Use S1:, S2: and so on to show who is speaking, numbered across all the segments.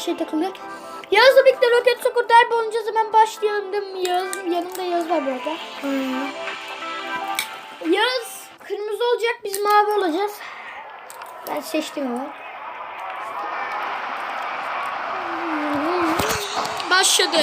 S1: şey takılıyor. Yağız'la birlikte roket sokur derbi oynayacağız hemen başlayalım değil mi? Yağız, yanımda Yağız var burada. Hmm. Yağız kırmızı olacak biz mavi olacağız. Ben seçtim onu. Başladı.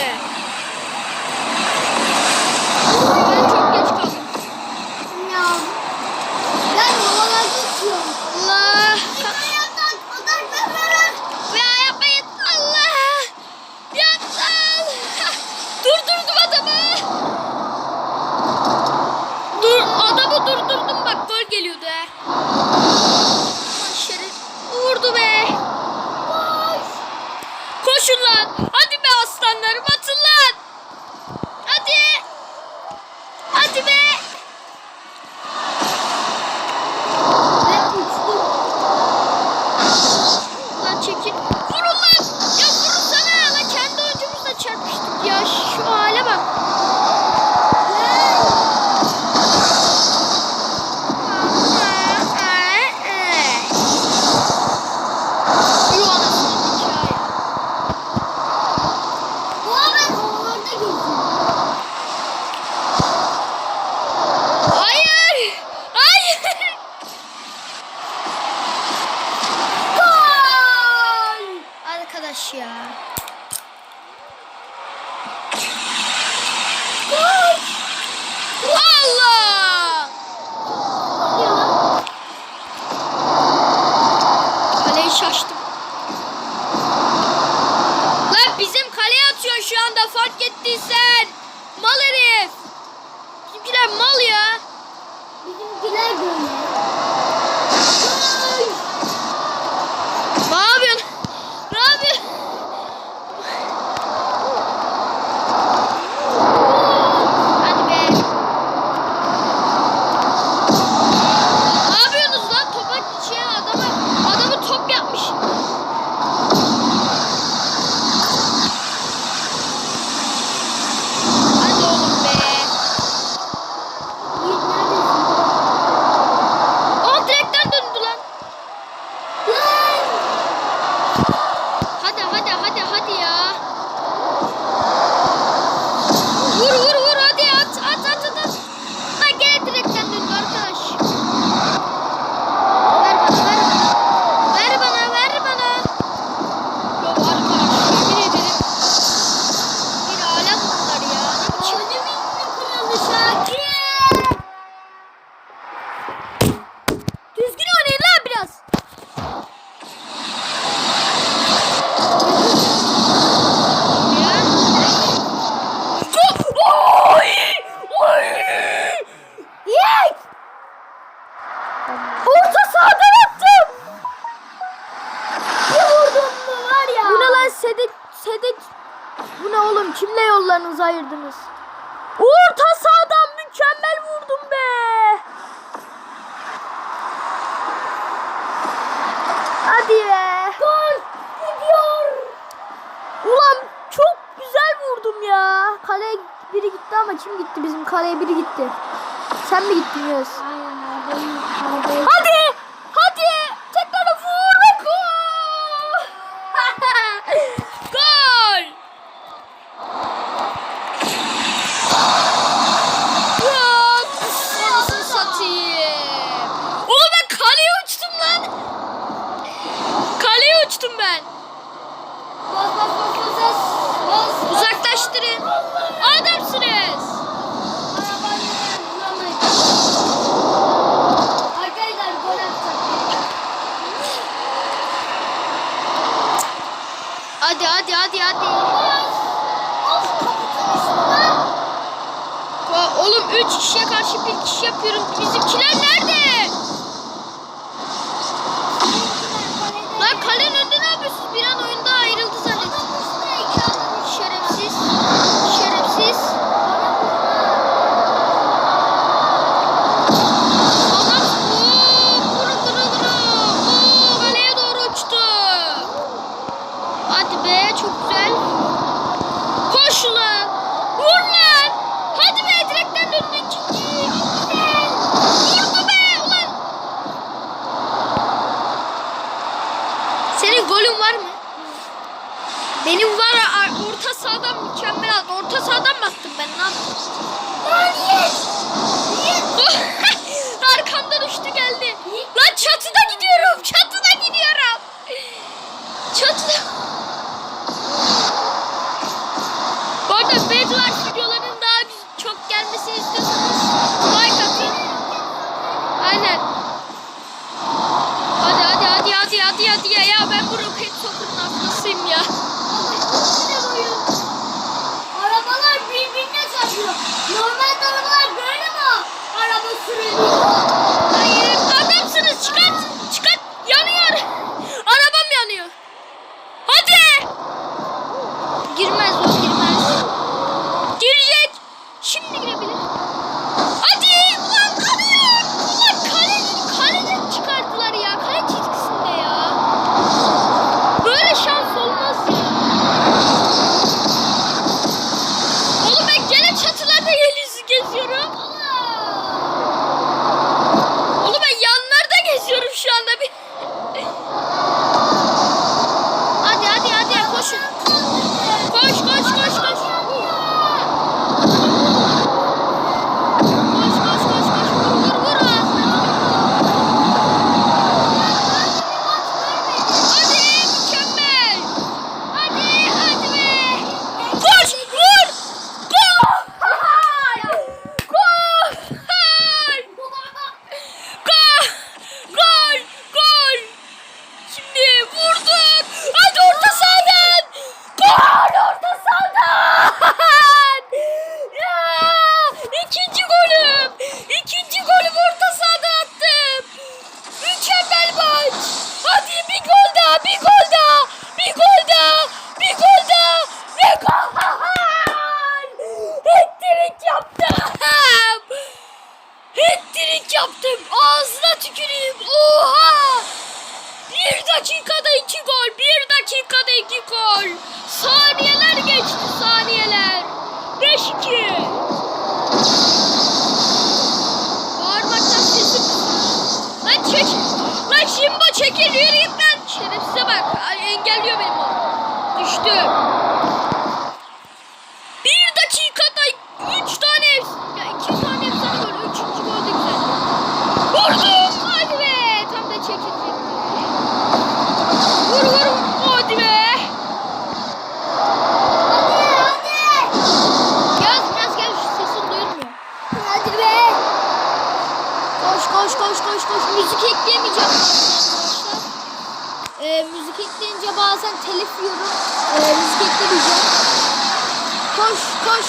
S1: kimle yollarınızı ayırdınız? Orta sahadan mükemmel vurdum be. Hadi be.
S2: Gol gidiyor.
S1: Ulan çok güzel vurdum ya. Kaleye biri gitti ama kim gitti? Bizim kaleye biri gitti. Sen mi gittin
S2: Yunus?
S1: Hadi. Hadi hadi hadi hadi. Oğlum 3 kişiye karşı bir kişi yapıyorum. Bizimkiler nerede? Golüm var mı? Benim var orta sahadan mükemmel attı. Orta sahadan baktım ben ne yaptım?
S2: Lan yes! Yes!
S1: Arkamdan uçtu geldi. Lan çatıda gidiyorum. Çatıda gidiyorum. Çatıda. Dakikada iki gol. Bir dakikada iki gol. Saniyeler geçti saniyeler. 5-2. Bağırmaktan sesim. Lan çek. Lan Jimbo çekil yürü git lan. Şerefsize bak. Engelliyor benim o. Düştü. Bir dakikada üç tane ya iki tane efsane gol. Üçüncü gol de güzel. Vurdum. Hadi be. Tam da çekilecekti. Vur vur. Hadi be. Yaz biraz gel şu sesin duyulmuyor.
S2: Hadi be.
S1: Koş koş koş koş koş. Müzik ekleyemeyeceğim arkadaşlar. Ee, müzik ekleyince bazen telif yiyorum. Ee, müzik eklemeyeceğim. Koş koş.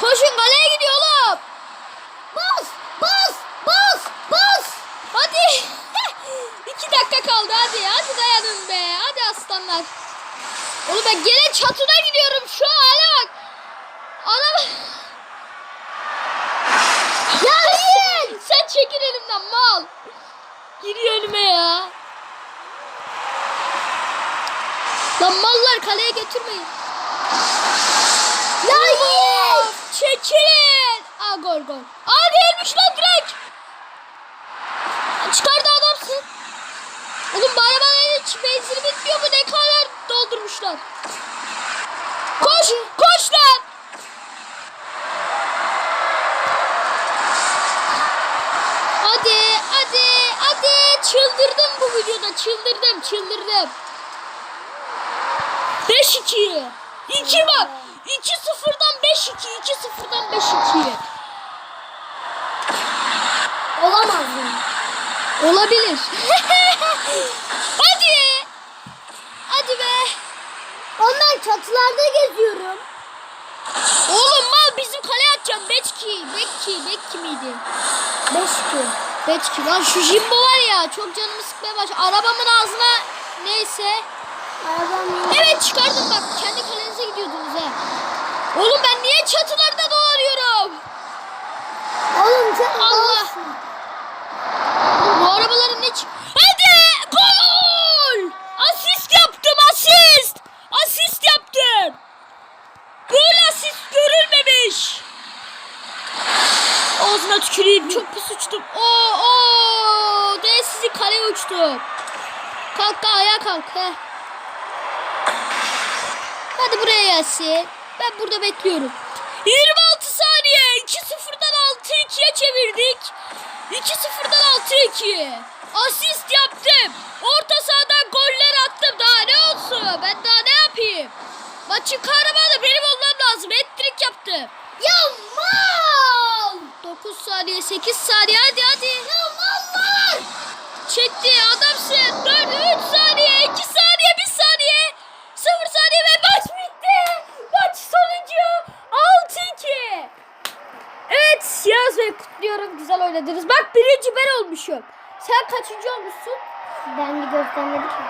S1: Koşun kaleye gidiyor oğlum. Bas bas bas bas. Hadi. İki dakika kaldı hadi. Hadi dayanın be. Hadi aslanlar. Oğlum ben gene çatıda gidiyorum. Şu hale bak. Ana. Ya sen, sen çekil elimden mal. Giriyor önüme ya. Lan mallar kaleye götürmeyin. Ya yes! Çekilin. Aa gol gol. Aa değilmiş lan direkt. Çıkardı adamsın. Oğlum bu arabanın hiç benzini bitmiyor mu? Ne kadar doldurmuşlar. Koş, koş lan. Hadi, hadi, hadi. Çıldırdım bu videoda. Çıldırdım, çıldırdım. 5-2. 2 bak. 2-0'dan 5-2. 2-0'dan 5-2.
S2: Olamaz mı?
S1: Olabilir. hadi. Hadi be.
S2: Ondan çatılarda geziyorum.
S1: Oğlum mal bizim kaleye atacağım. Betki, Betki, Betki miydi?
S2: Beşki.
S1: Betki. Lan şu Jimbo var ya çok canımı sıkmaya başladı. Arabamın ağzına neyse. Evet çıkardım bak. Kendi kalenize gidiyordunuz ha. Oğlum ben niye çatılarda dolanıyorum?
S2: Oğlum sen
S1: Allah. Oğlum bu arabaların ne. Hadi! Gol! Asist yaptım asist! Asist yaptım! Gol asist görülmemiş! Ağzına tüküreyim çok pis uçtum. Oo oo! De sizi kaleye uçtum. Kalk kalk ayağa kalk. He. Hadi buraya Yasin. Ben burada bekliyorum. 26 saniye. 2-0'dan 6-2'ye çevirdik. 2-0'dan 6-2. Asist yaptım. Orta sahadan goller attım. Daha ne olsun? Ben daha ne yapayım? Maçın kahramanı benim olmam lazım. Hat-trick yaptım.
S2: Ya mal.
S1: 9 saniye, 8 saniye. Hadi hadi.
S2: Ya mallar.
S1: Çekti adamsın. 4, 3 saniye, 2 saniye, 1 saniye. 0 saniye ve maç bitti. Maç sonucu 6-2. Yaz Bey kutluyorum. Güzel oynadınız. Bak birinci ben olmuşum. Sen kaçıncı olmuşsun?
S2: Ben de göstermedik ki.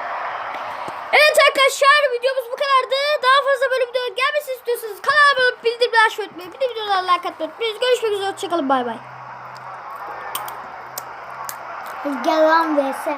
S1: Evet arkadaşlar videomuz bu kadardı. Daha fazla bölüm video gelmesini istiyorsanız kanala abone olup bildirimleri açmayı unutmayın. Bir de videolara like atmayı unutmayın. Görüşmek üzere. Hoşçakalın. Bay bay.
S2: Gel lan vs.